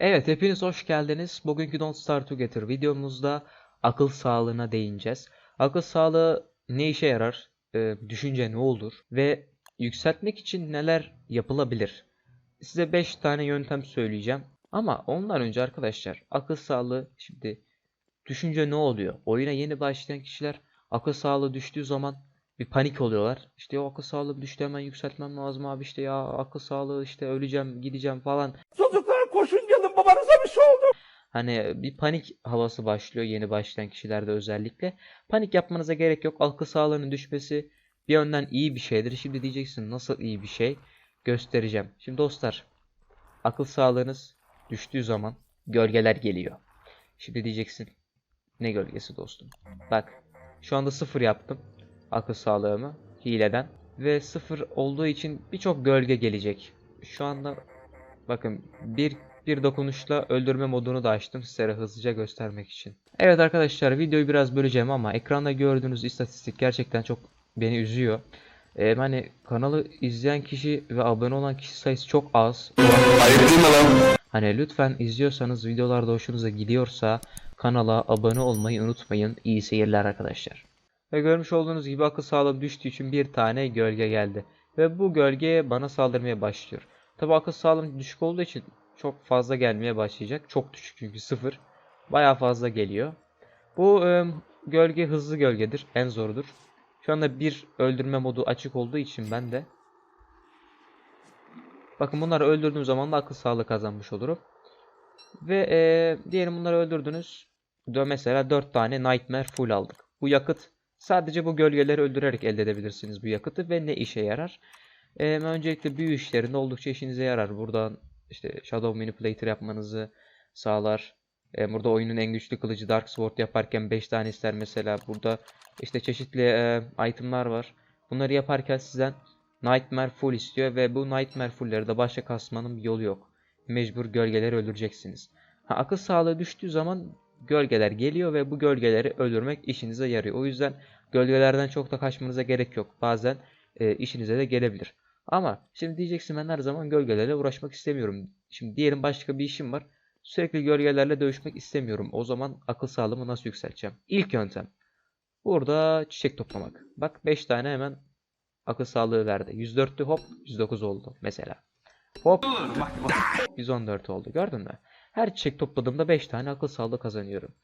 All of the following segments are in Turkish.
Evet, hepiniz hoş geldiniz. Bugünkü Don't Start Together videomuzda akıl sağlığına değineceğiz. Akıl sağlığı ne işe yarar, e, düşünce ne olur ve yükseltmek için neler yapılabilir? Size 5 tane yöntem söyleyeceğim. Ama ondan önce arkadaşlar akıl sağlığı şimdi düşünce ne oluyor? Oyuna yeni başlayan kişiler akıl sağlığı düştüğü zaman bir panik oluyorlar. İşte o akıl sağlığı düştü hemen yükseltmem lazım abi işte ya akıl sağlığı işte öleceğim gideceğim falan. Çocuklar koşun gelin babanıza bir şey oldu. Hani bir panik havası başlıyor yeni başlayan kişilerde özellikle. Panik yapmanıza gerek yok. Akıl sağlığının düşmesi bir yönden iyi bir şeydir. Şimdi diyeceksin nasıl iyi bir şey? Göstereceğim. Şimdi dostlar akıl sağlığınız düştüğü zaman gölgeler geliyor. Şimdi diyeceksin ne gölgesi dostum? Bak şu anda sıfır yaptım akıl sağlığımı hileden ve sıfır olduğu için birçok gölge gelecek. Şu anda bakın bir bir dokunuşla öldürme modunu da açtım sizlere hızlıca göstermek için. Evet arkadaşlar videoyu biraz böleceğim ama ekranda gördüğünüz istatistik gerçekten çok beni üzüyor. Ee, hani kanalı izleyen kişi ve abone olan kişi sayısı çok az. Hani lütfen izliyorsanız videolarda hoşunuza gidiyorsa kanala abone olmayı unutmayın. İyi seyirler arkadaşlar. Ve görmüş olduğunuz gibi akıl sağlığım düştüğü için bir tane gölge geldi. Ve bu gölge bana saldırmaya başlıyor. Tabi akıl sağlığım düşük olduğu için çok fazla gelmeye başlayacak. Çok düşük çünkü sıfır. Baya fazla geliyor. Bu e, gölge hızlı gölgedir. En zorudur. Şu anda bir öldürme modu açık olduğu için ben de Bakın bunları öldürdüğüm zaman da akıl sağlığı kazanmış olurum. Ve e, diyelim bunları öldürdünüz. Dö mesela 4 tane Nightmare full aldık. Bu yakıt sadece bu gölgeleri öldürerek elde edebilirsiniz bu yakıtı ve ne işe yarar? E, öncelikle büyü işlerinde oldukça işinize yarar. Buradan işte Shadow Manipulator yapmanızı sağlar. E, burada oyunun en güçlü kılıcı Dark Sword yaparken 5 tane ister mesela. Burada işte çeşitli e, itemlar var. Bunları yaparken sizden Nightmare Full istiyor ve bu Nightmare Full'leri de başka kasmanın bir yolu yok. Mecbur gölgeleri öldüreceksiniz. Ha, akıl sağlığı düştüğü zaman gölgeler geliyor ve bu gölgeleri öldürmek işinize yarıyor. O yüzden gölgelerden çok da kaçmanıza gerek yok. Bazen e, işinize de gelebilir. Ama şimdi diyeceksin ben her zaman gölgelerle uğraşmak istemiyorum. Şimdi diyelim başka bir işim var. Sürekli gölgelerle dövüşmek istemiyorum. O zaman akıl sağlığımı nasıl yükselteceğim? İlk yöntem. Burada çiçek toplamak. Bak 5 tane hemen akıl sağlığı verdi. 104'tü hop 109 oldu mesela. Hop 114 oldu gördün mü? Her çiçek topladığımda 5 tane akıl sağlığı kazanıyorum.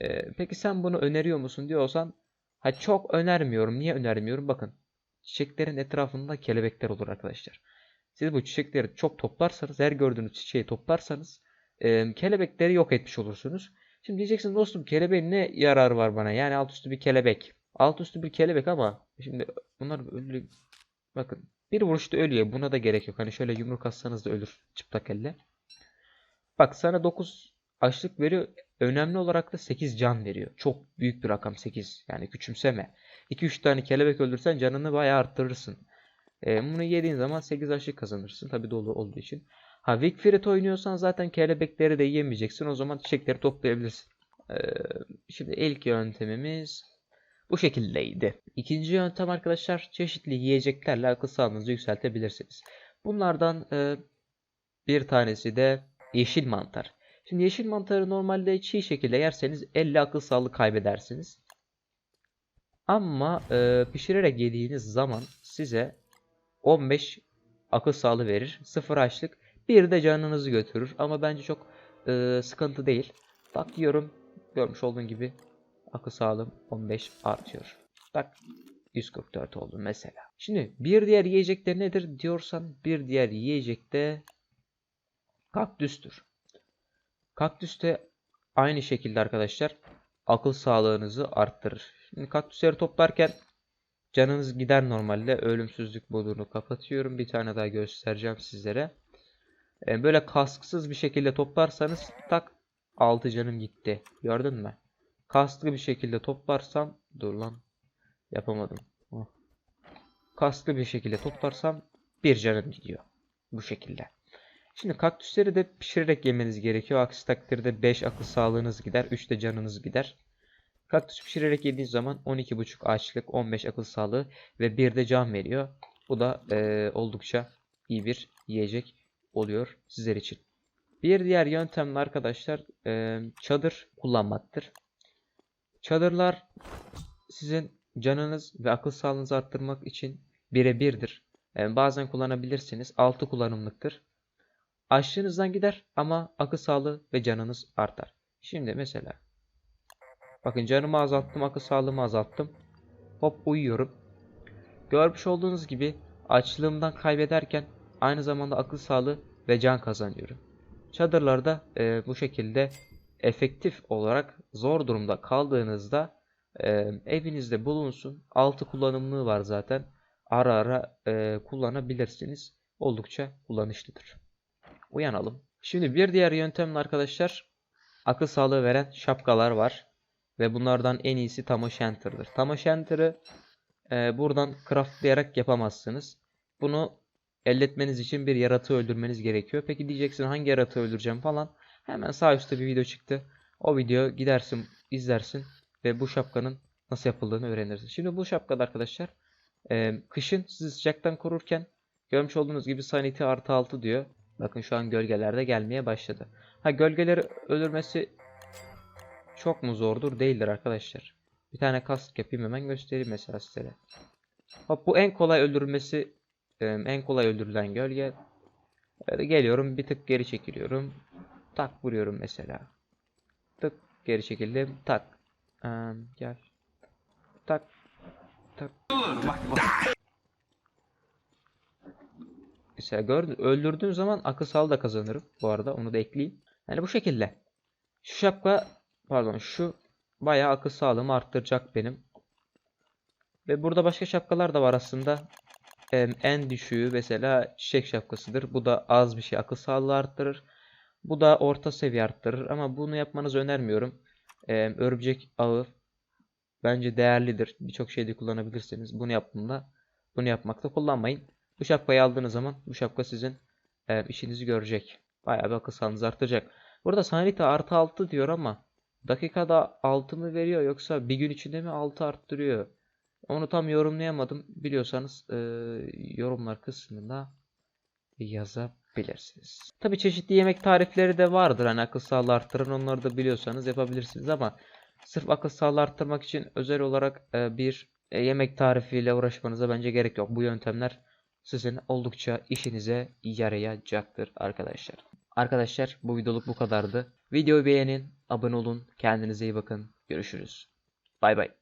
Ee, peki sen bunu öneriyor musun diyorsan ha çok önermiyorum. Niye önermiyorum? Bakın çiçeklerin etrafında kelebekler olur arkadaşlar. Siz bu çiçekleri çok toplarsanız, her gördüğünüz çiçeği toplarsanız e, kelebekleri yok etmiş olursunuz. Şimdi diyeceksin dostum kelebeğin ne yararı var bana? Yani alt üstü bir kelebek. Alt üstü bir kelebek ama şimdi bunlar ölü bakın bir vuruşta ölüyor. Buna da gerek yok. Hani şöyle yumruk atsanız da ölür çıplak elle. Bak sana 9 açlık veriyor. Önemli olarak da 8 can veriyor. Çok büyük bir rakam 8. Yani küçümseme. 2-3 tane kelebek öldürsen canını bayağı arttırırsın. E, bunu yediğin zaman 8 açlık kazanırsın. Tabi dolu olduğu için. Ha Wick Frit oynuyorsan zaten kelebekleri de yemeyeceksin. O zaman çiçekleri toplayabilirsin. E, şimdi ilk yöntemimiz bu şekildeydi. İkinci yöntem arkadaşlar çeşitli yiyeceklerle akıl sağlığınızı yükseltebilirsiniz. Bunlardan e, bir tanesi de yeşil mantar. Şimdi yeşil mantarı normalde çiğ şekilde yerseniz 50 akıl sağlığı kaybedersiniz. Ama e, pişirerek yediğiniz zaman size 15 akıl sağlığı verir. 0 açlık. Bir de canınızı götürür. Ama bence çok e, sıkıntı değil. Bak diyorum görmüş olduğun gibi akıl sağlığım 15 artıyor. Bak 144 oldu mesela. Şimdi bir diğer yiyecek de nedir diyorsan bir diğer yiyecek de kaktüstür. Kaktüs de aynı şekilde arkadaşlar akıl sağlığınızı arttırır. Şimdi kaktüsleri toplarken canınız gider normalde. Ölümsüzlük modunu kapatıyorum. Bir tane daha göstereceğim sizlere. E, böyle kasksız bir şekilde toplarsanız tak 6 canım gitti. Gördün mü? Kasklı bir şekilde toplarsam dur lan yapamadım. Oh. Kasklı bir şekilde toplarsam bir canım gidiyor. Bu şekilde. Şimdi kaktüsleri de pişirerek yemeniz gerekiyor. Aksi takdirde 5 akıl sağlığınız gider. 3 de canınız gider. Kaktüs pişirerek yediğiniz zaman 12.5 açlık, 15 akıl sağlığı ve 1 de can veriyor. Bu da e, oldukça iyi bir yiyecek oluyor sizler için. Bir diğer yöntem arkadaşlar e, çadır kullanmaktır. Çadırlar sizin canınız ve akıl sağlığınızı arttırmak için birebirdir. E, bazen kullanabilirsiniz. 6 kullanımlıktır. Açlığınızdan gider ama akıl sağlığı ve canınız artar. Şimdi mesela bakın canımı azalttım, akıl sağlığımı azalttım. Hop uyuyorum. Görmüş olduğunuz gibi açlığımdan kaybederken aynı zamanda akıl sağlığı ve can kazanıyorum. Çadırlarda e, bu şekilde efektif olarak zor durumda kaldığınızda e, evinizde bulunsun. Altı kullanımlığı var zaten. Ara ara e, kullanabilirsiniz. Oldukça kullanışlıdır. Uyanalım. Şimdi bir diğer yöntemle arkadaşlar akıl sağlığı veren şapkalar var. Ve bunlardan en iyisi Tamo Shelter'ı e, buradan craftlayarak yapamazsınız. Bunu elde etmeniz için bir yaratığı öldürmeniz gerekiyor. Peki diyeceksin hangi yaratığı öldüreceğim falan. Hemen sağ üstte bir video çıktı. O video gidersin, izlersin ve bu şapkanın nasıl yapıldığını öğrenirsin. Şimdi bu şapkada arkadaşlar e, kışın sizi sıcaktan korurken görmüş olduğunuz gibi sanity artı 6 diyor. Bakın şu an gölgelerde gelmeye başladı. Ha gölgeleri öldürmesi çok mu zordur? Değildir arkadaşlar. Bir tane kask yapayım hemen göstereyim mesela sizlere. Hop bu en kolay öldürülmesi en kolay öldürülen gölge. Geliyorum bir tık geri çekiliyorum. Tak vuruyorum mesela. Tık geri çekildim. Tak. Ee, gel. Tak. Tak. Mesela gördün öldürdüğün zaman akıl sağlığı da kazanırım. Bu arada onu da ekleyeyim. Yani bu şekilde. Şu şapka pardon şu bayağı akıl sağlığımı arttıracak benim. Ve burada başka şapkalar da var aslında. En düşüğü mesela çiçek şapkasıdır. Bu da az bir şey akıl sağlığı arttırır. Bu da orta seviye arttırır ama bunu yapmanızı önermiyorum. Örümcek ağı bence değerlidir. Birçok şeyde kullanabilirsiniz. Bunu yaptığında bunu yapmakta kullanmayın. Bu şapkayı aldığınız zaman bu şapka sizin işinizi görecek. Bayağı bir akıl sağlığınızı arttıracak. Burada sanite artı 6 diyor ama dakikada 6 mı veriyor yoksa bir gün içinde mi 6 arttırıyor? Onu tam yorumlayamadım. Biliyorsanız e, yorumlar kısmında yazabilirsiniz. Tabi çeşitli yemek tarifleri de vardır. Hani akıl sağlığı arttıran onları da biliyorsanız yapabilirsiniz ama sırf akıl sağlığı arttırmak için özel olarak e, bir e, yemek tarifiyle uğraşmanıza bence gerek yok. Bu yöntemler sizin oldukça işinize yarayacaktır arkadaşlar. Arkadaşlar bu videoluk bu kadardı. Videoyu beğenin, abone olun, kendinize iyi bakın. Görüşürüz. Bay bay.